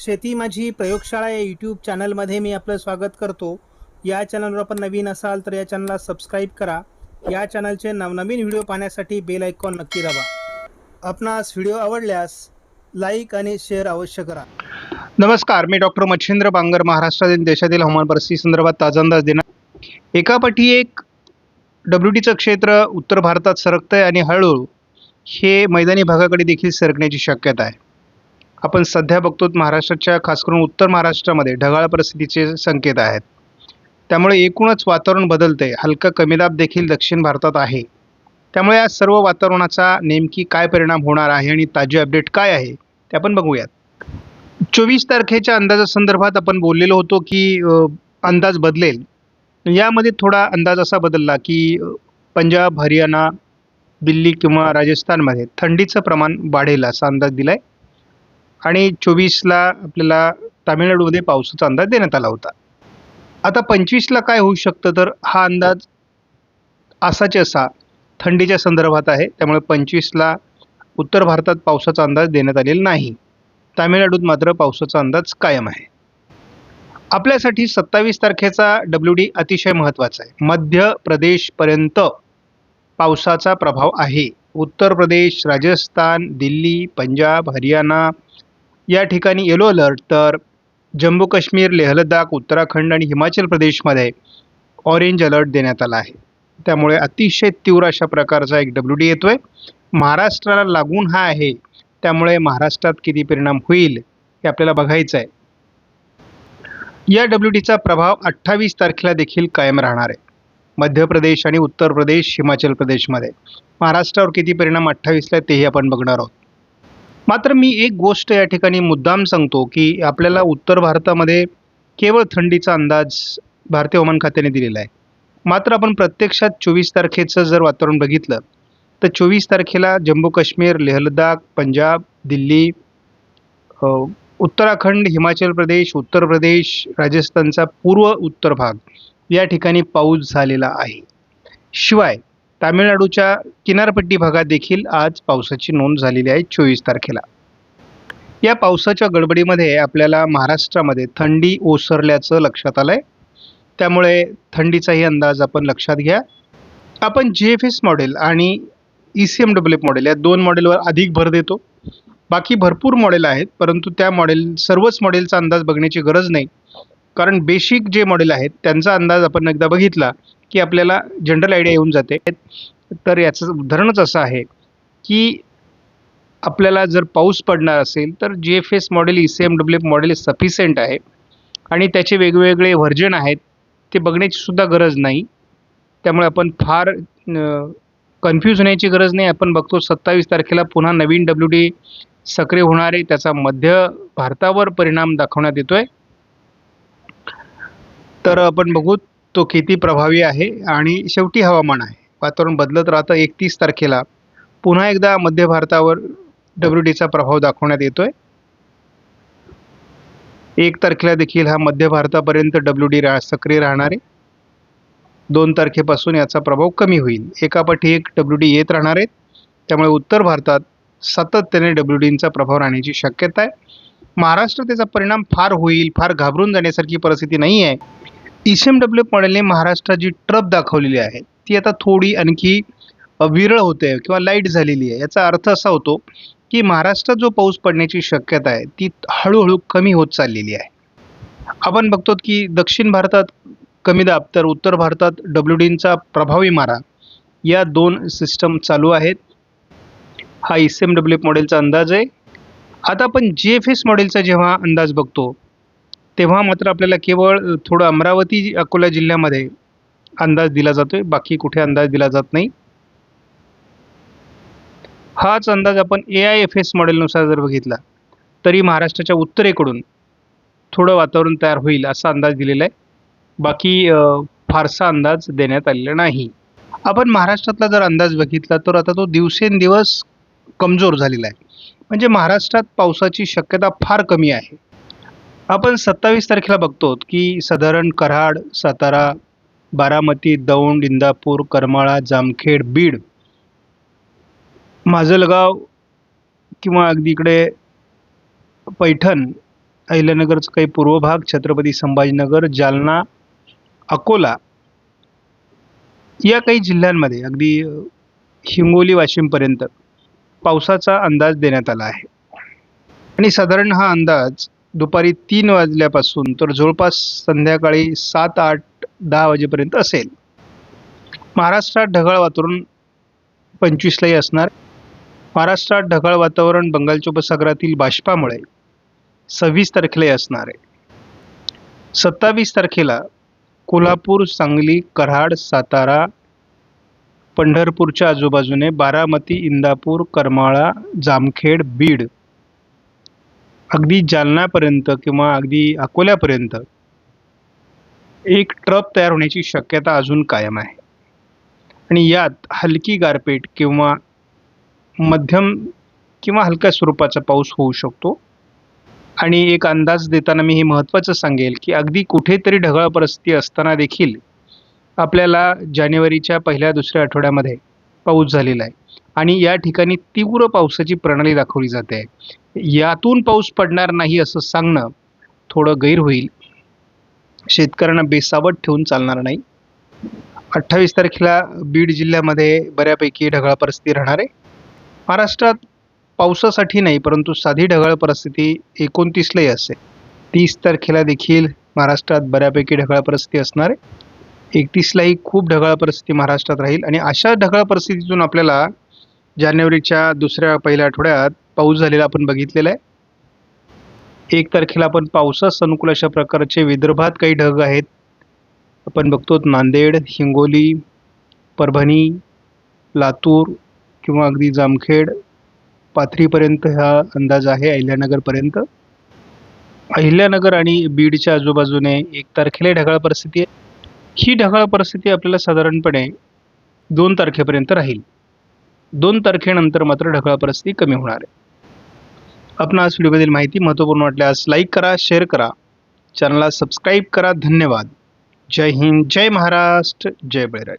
शेती माझी प्रयोगशाळा या यूट्यूब चॅनलमध्ये मी आपलं स्वागत करतो. या चॅनलवर आपण नवीन असाल तर या चॅनलला सबस्क्राईब करा. या चॅनलचे नवनवीन व्हिडिओ पाहण्यासाठी बेल आयकॉन नक्की दाबा. आपणास व्हिडिओ आवडल्यास लाईक आणि शेअर अवश्य करा. नमस्कार मी डॉक्टर मच्छिंद्र बांगर महाराष्ट्रातील देशातील हवामान परिस्थिती संदर्भात ताजा अंदाज देणार एकापाठी एक डब्ल्यू टीचं क्षेत्र उत्तर भारतात सरकतं आहे आणि हळूहळू हे मैदानी भागाकडे देखील सरकण्याची शक्यता आहे. आपण सध्या बघतो महाराष्ट्राच्या खास करून उत्तर महाराष्ट्रामध्ये ढगाळ परिस्थितीचे संकेत आहेत. त्यामुळे एकूणच वातावरण बदलते हलका कमी दाब देखील दक्षिण भारतात आहे. त्यामुळे या सर्व वातावरणाचा नेमकी काय परिणाम होणार आहे आणि ताजी अपडेट काय आहे ते आपण बघूयात. चोवीस तारखेच्या अंदाजासंदर्भात आपण बोललेलो होतो की अंदाज बदलेल. यामध्ये थोडा अंदाज असा बदलला की पंजाब हरियाणा दिल्ली किंवा राजस्थानमध्ये थंडीचं प्रमाण वाढेल असा अंदाज दिला आहे आणि चोवीसला आपल्याला तामिळनाडूमध्ये पावसाचा अंदाज देण्यात आला होता. आता पंचवीसला काय होऊ शकतं? तर हा अंदाज असाचे असा थंडीच्या संदर्भात आहे. त्यामुळे पंचवीसला उत्तर भारतात पावसाचा अंदाज देण्यात आलेला नाही. तामिळनाडूत मात्र पावसाचा अंदाज कायम आहे. आपल्यासाठी सत्तावीस तारखेचा डब्ल्यू डी अतिशय महत्त्वाचा आहे. मध्य प्रदेशपर्यंत पावसाचा प्रभाव आहे. उत्तर प्रदेश राजस्थान दिल्ली पंजाब हरियाणा या ठिकाणी येलो अलर्ट तर जम्मू काश्मीर लेह लडाख उत्तराखंड आणि हिमाचल प्रदेशमध्ये ऑरेंज अलर्ट देण्यात आला आहे. त्यामुळे अतिशय तीव्र अशा प्रकारचा एक डब्ल्यू डी येतोय. महाराष्ट्राला लागून हा आहे. त्यामुळे महाराष्ट्रात किती परिणाम होईल हे आपल्याला बघायचं आहे. या डब्ल्यू डीचा प्रभाव अठ्ठावीस तारखेला देखील कायम राहणार आहे. मध्य प्रदेश आणि उत्तर प्रदेश हिमाचल प्रदेशमध्ये. महाराष्ट्रावर किती परिणाम अठ्ठावीसला आहे तेही आपण बघणार आहोत. मात्र मी एक गोष्ट या ठिकाणी मुद्दाम सांगतो की आपल्याला उत्तर भारतामध्ये केवळ थंडीचा अंदाज भारतीय हवामान खात्याने दिलेला आहे. मात्र आपण प्रत्यक्षात चोवीस तारखेचं जर वातावरण बघितलं तर चोवीस तारखेला जम्मू काश्मीर लेह लडाख पंजाब दिल्ली उत्तराखंड हिमाचल प्रदेश उत्तर प्रदेश राजस्थानचा पूर्व उत्तर भाग या ठिकाणी पाऊस झालेला आहे. शिवाय तामिळनाडूच्या किनारपट्टी भागात देखील आज पावसाची नोंद झालेली आहे चोवीस तारखेला. या पावसाच्या गडबडीमध्ये आपल्याला महाराष्ट्रामध्ये थंडी ओसरल्याचं लक्षात आलं आहे त्यामुळे थंडीचाही अंदाज आपण लक्षात घ्या. आपण जी एफ एस मॉडेल आणि E C M W F model या दोन मॉडेलवर अधिक भर देतो. बाकी भरपूर मॉडेल आहेत परंतु त्या मॉडेल सर्वच मॉडेलचा अंदाज बघण्याची गरज नाही. कारण बेसिक जे मॉडेल आहेत त्यांचा अंदाज आपण एकदा बघितला की आपल्याला जनरल आयडिया येऊन जाते. तर याचं उदाहरणच असं आहे की आपल्याला जर पाऊस पडणार असेल तर G F S model E C M W F model sufficient आहे. आणि त्याचे वेगवेगळे व्हर्जन आहेत ते बघण्याची सुद्धा गरज नाही. त्यामुळे आपण फार कन्फ्यूज होण्याची गरज नाही. आपण बघतो सत्तावीस तारखेला पुन्हा नवीन डब्ल्यू डी सक्रिय होणार आहे. त्याचा मध्य भारतावर परिणाम दाखवण्यात येतो आहे तर आपण बघू तो किती प्रभावी आहे आणि शेवटी हवामान आहे. वातावरण बदलत राहतं एकतीस तारखेला. पुन्हा एकदा मध्य भारतावर डब्ल्यू डीचा प्रभाव दाखवण्यात येतोय. एक तारखेला देखील हा मध्य भारतापर्यंत डब्ल्यू डी रा सक्रिय राहणार आहे. दोन तारखेपासून याचा प्रभाव कमी होईल. एकापाठी एक डब्ल्यू डी येत राहणार आहेत त्यामुळे उत्तर भारतात सातत्याने डब्ल्यू डींचा प्रभाव राहण्याची शक्यता आहे. महाराष्ट्र त्याचा परिणाम फार होईल फार घाबरून जाण्यासारखी परिस्थिती नाही आहे ई सी एम डब्ल्यू मॉडेलने महाराष्ट्रात जी ट्रप दाखवलेली आहे ती आता थोडी आणखी विरळ होते किंवा लाइट झालेली आहे. याचा अर्थ असा होतो की महाराष्ट्रात जो पाऊस पडण्याची शक्यता आहे ती हळूहळू कमी होत चाललेली आहे. आपण बघतो की दक्षिण भारतात कमी दाब तर उत्तर भारतात डब्ल्यू डींचा प्रभावी मारा या दोन सिस्टम चालू आहेत. हा ई सी एम डब्ल्यू मॉडेलचा अंदाज आहे. आता आपण जी एफ एस मॉडेलचा जेव्हा अंदाज बघतो तेव्हा मात्र आपल्याला केवळ थोडं अमरावती अकोला जिल्ह्यामध्ये अंदाज दिला जातोय. बाकी कुठे अंदाज दिला जात नाही. हाच अंदाज आपण ए आय एफ एस मॉडेलनुसार जर बघितला तरी महाराष्ट्राच्या उत्तरेकडून थोडं वातावरण तयार होईल असा अंदाज दिलेला आहे. बाकी फारसा अंदाज देण्यात आलेला नाही. आपण महाराष्ट्रातला जर अंदाज बघितला तर आता तो दिवसेंदिवस कमजोर झालेला आहे. म्हणजे महाराष्ट्रात पावसाची शक्यता फार कमी आहे. आपण सत्तावीस तारखेला बघतो की साधारण कराड सातारा बारामती दौंड इंदापूर करमाळा जामखेड बीड माजलगाव किंवा अगदी इकडे पैठण अहिल्यानगरचा काही पूर्व भाग छत्रपती संभाजीनगर जालना अकोला या काही जिल्ह्यांमध्ये अगदी हिंगोली वाशिमपर्यंत पावसाचा अंदाज देण्यात आला आहे. आणि साधारण हा अंदाज दुपारी तीन वाजल्यापासून तर जवळपास संध्याकाळी सात आठ दहा वाजेपर्यंत असेल. महाराष्ट्रात ढगाळ वातावरण पंचवीसलाही असणार. महाराष्ट्रात ढगाळ वातावरण बंगालच्या उपसागरातील बाष्पामुळे सव्वीस तारखेलाही असणार आहे. सत्तावीस तारखेला कोल्हापूर सांगली कराड सातारा पंढरपूरच्या आजूबाजूने बारामती इंदापूर करमाळा जामखेड बीड अगदी जालन्यापर्यंत किंवा अगदी अकोल्यापर्यंत एक ट्रप तयार होण्याची शक्यता अजून कायम आहे. आणि यात हलकी गारपीट किंवा मध्यम किंवा हलक्या स्वरूपाचा पाऊस होऊ शकतो. आणि एक अंदाज देताना मी हे महत्त्वाचं सांगेल की अगदी कुठेतरी ढगाळ परिस्थिती असताना देखील आपल्याला जानेवारीच्या पहिल्या दुसऱ्या आठवड्यामध्ये पाऊस झालेला आहे. आणि या ठिकाणी तीव्र पावसाची प्रणाली दाखवली जाते. आहे यातून पाऊस पडणार नाही असं सांगणं थोडं गैर होईल. शेतकऱ्यांना बेसावट ठेवून चालणार नाही. अठ्ठावीस तारखेला बीड जिल्ह्यामध्ये बऱ्यापैकी ढगाळ परिस्थिती राहणार आहे. महाराष्ट्रात पावसासाठी नाही परंतु साधी ढगाळ परिस्थिती एकोणतीसलाही असेल. तीस तारखेला देखील महाराष्ट्रात बऱ्यापैकी ढगाळ परिस्थिती असणार आहे. एकतीसलाही खूप ढगाळ परिस्थिती महाराष्ट्रात राहील. आणि अशा ढगाळ परिस्थितीतून आपल्याला जानेवारीच्या दुसऱ्या पहिल्या आठवड्यात पाऊस झालेला आपण बघितलेला आहे. एक तारखेला आपण पावसास अनुकूल अशा प्रकारचे विदर्भात काही ढग आहेत. आपण बघतो नांदेड हिंगोली परभणी लातूर किंवा अगदी जामखेड पाथरीपर्यंत हा अंदाज आहे अहिल्यानगरपर्यंत. अहिल्यानगर आणि बीडच्या आजूबाजूने एक तारखेला ढगाळ परिस्थिती आहे. ही ढगाळ परिस्थिती आपल्याला साधारणपणे दोन तारखेपर्यंत राहील. दोन तारखेनंतर मात्र ढगाळ परिस्थिती कमी होणार आहे. आपण आज व्हिडिओमधील माहिती महत्त्वपूर्ण वाटल्यास लाईक करा शेअर करा. चॅनलला सबस्क्राईब करा. धन्यवाद. जय हिंद जय महाराष्ट्र जय बळीराज.